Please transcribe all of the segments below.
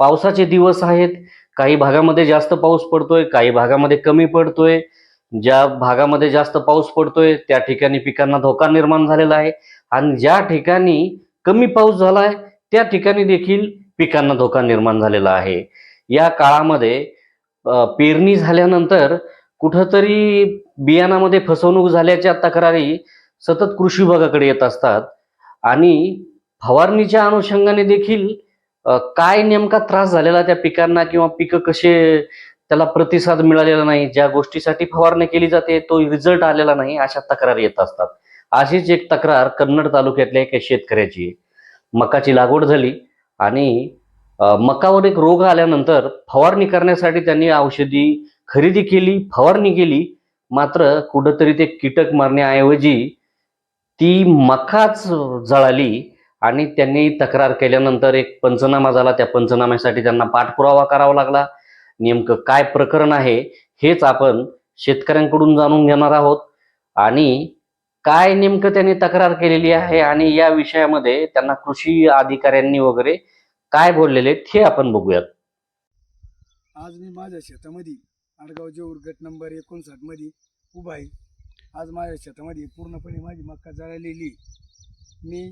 पावसाचे दिवस आहेत. काही भागामध्ये जास्त पाऊस पडतोय काही भागामध्ये कमी पडतोय. ज्या भागामध्ये जास्त पाऊस पडतोय त्या ठिकाणी पिकांना धोका निर्माण झालेला आहे. आणि ज्या ठिकाणी कमी पाऊस झाला आहे त्या ठिकाणी देखील पिकांना धोका निर्माण झालेला आहे. या काळामध्ये पेरणी झाल्यानंतर कुठंतरी बियाणामध्ये फसवणूक झाल्याच्या तक्रारी सतत कृषी विभागाकडे येत असतात. आणि फवारणीच्या अनुषंगाने देखील काय नेमका त्रास झालेला त्या पिकांना किंवा पिकं कसे त्याला प्रतिसाद मिळालेला नाही ज्या गोष्टीसाठी फवारणी केली जाते तो रिझल्ट आलेला नाही अशा तक्रारी येत असतात. अशीच एक तक्रार कन्नड तालुक्यातल्या एका शेतकऱ्याची मकाची लागवड झाली आणि मकावर एक रोग आल्यानंतर फवारणी करण्यासाठी त्यांनी औषधी खरेदी केली फवारणी केली. मात्र कुठंतरी ते कीटक मारण्याऐवजी ती मकाच जळाली. आणि त्यांनी तक्रार केल्यानंतर एक पंचनामा झाला. त्या पंचनाम्यासाठी त्यांना पाठपुरावा करावा लागला. नेमकं काय प्रकरण आहे हेच आपण शेतकऱ्यांकडून जाणून घेणार आहोत. आणि काय नेमकं त्यांनी तक्रार केलेली आहे आणि या विषयामध्ये त्यांना कृषी अधिकाऱ्यांनी वगैरे काय बोललेले हे आपण बघूयात. आज मी माझ्या शेतामध्ये आडगाव जेऊर गट नंबर एकोणसाठमध्ये उभा आहे. आज माझ्या शेतामध्ये पूर्णपणे माझी मक्का जळालेली मी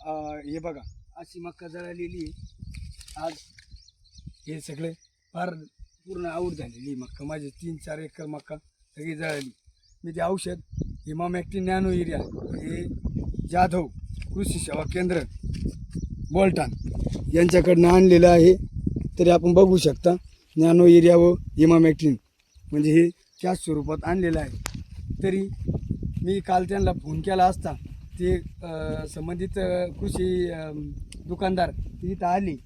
हे बघा अशी मक्का जळालेली आज हे सगळे फार पूर्ण आऊट झालेली मक्का. माझी तीन चार एकर मक्का सगळी जळाली. मी ते औषध हिमामॅक्टिन नॅनो एरिया हे जाधव कृषी सेवा केंद्र बोलटान यांच्याकडनं आणलेलं आहे. तरी आपण बघू शकता नॅनो एरिया व हिमामॅक्टिन म्हणजे हे त्याच स्वरूपात आणलेलं आहे. तरी मी काल त्यांना फोन केला असता ते संबंधित कृषी दुकानदार ती इथं आले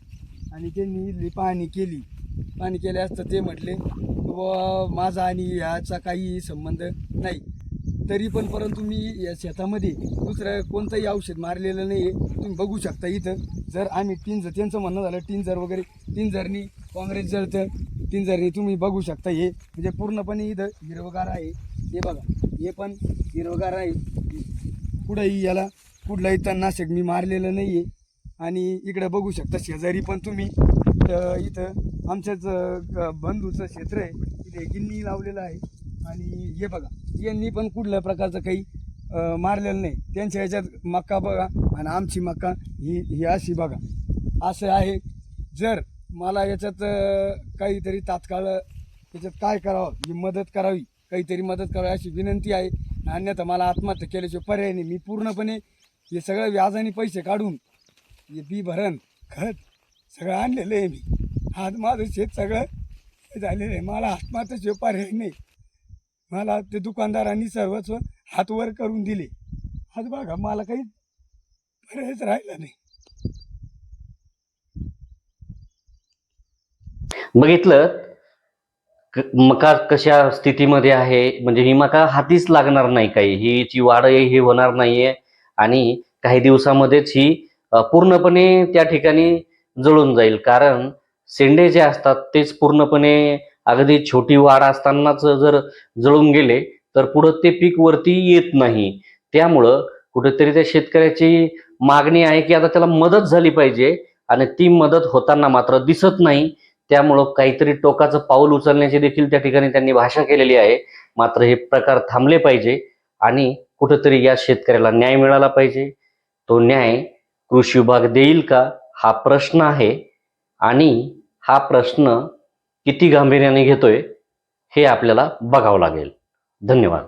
आणि त्यांनी इथली पाहणी केली. पाहणी केली असता ते म्हटले व माझा आणि ह्याचा काही संबंध नाही. तरी पण परंतु मी या शेतामध्ये दुसरं कोणतंही औषध मारलेलं नाही आहे तुम्ही बघू शकता इथं जर आम्ही टिंजर त्यांचं म्हणणं झालं टिंजर वगैरे टिंजरनी काँग्रेस जळतं टिंजरनी तुम्ही बघू शकता हे. म्हणजे पूर्णपणे इथं हिरवगार आहे. हे बघा हे पण हिरवगार आहे. कुठंही याला कुठलाही तणनाशक मी मारलेलं नाही आहे आणि इकडं बघू शकता शेजारी पण तुम्ही. तर इथं आमच्याच बंधूचं क्षेत्र आहे. इथे गिन्नी लावलेलं आहे. आणि हे बघा यांनी पण कुठल्या प्रकारचं काही मारलेलं नाही. त्यांच्या ह्याच्यात मक्का बघा आणि आमची मक्का ही ही अशी बघा. असं आहे. जर मला याच्यात काहीतरी तात्काळ याच्यात काय करावं ही मदत करावी काहीतरी मदत करावी अशी विनंती आहे. अन्यथा मला आत्महत्या केल्याशिवाय पर्याय नाही. मी पूर्णपणे हे सगळं व्याजाने पैसे काढून हे बी भरण खत सगळं आणलेलं आहे मी. आज माझं शेत सगळं हे झालेलं आहे. मला आत्महत्याशिवाय पर्याय नाही. मला ते दुकानदारांनी सर्वस्व हात वर करून दिले. आज बघा मला काही पर्यायच राहिला नाही. बघितलं मका कशा स्थितीमध्ये आहे? म्हणजे ही मका हातीच लागणार नाही काही. हिची वाढ ही होणार नाहीये. आणि काही दिवसामध्येच ही पूर्णपणे त्या ठिकाणी जळून जाईल. कारण शेंडे जे असतात तेच पूर्णपणे अगदी छोटी वाढ असतानाच जर जळून गेले तर पुढं ते पीक वरती येत नाही. त्यामुळं कुठेतरी त्या शेतकऱ्याची मागणी आहे की आता त्याला मदत झाली पाहिजे. आणि ती मदत होताना मात्र दिसत नाही. त्यामुळं काहीतरी टोकाचं पाऊल उचलण्याची देखील त्या ठिकाणी त्यांनी भाषा केलेली आहे. मात्र हे प्रकार थांबले पाहिजे आणि कुठंतरी या शेतकऱ्याला न्याय मिळाला पाहिजे. तो न्याय कृषी विभाग देईल का? हा प्रश्न आहे. आणि हा प्रश्न किती गांभीर्याने घेतोय हे आपल्याला बघावं लागेल. धन्यवाद.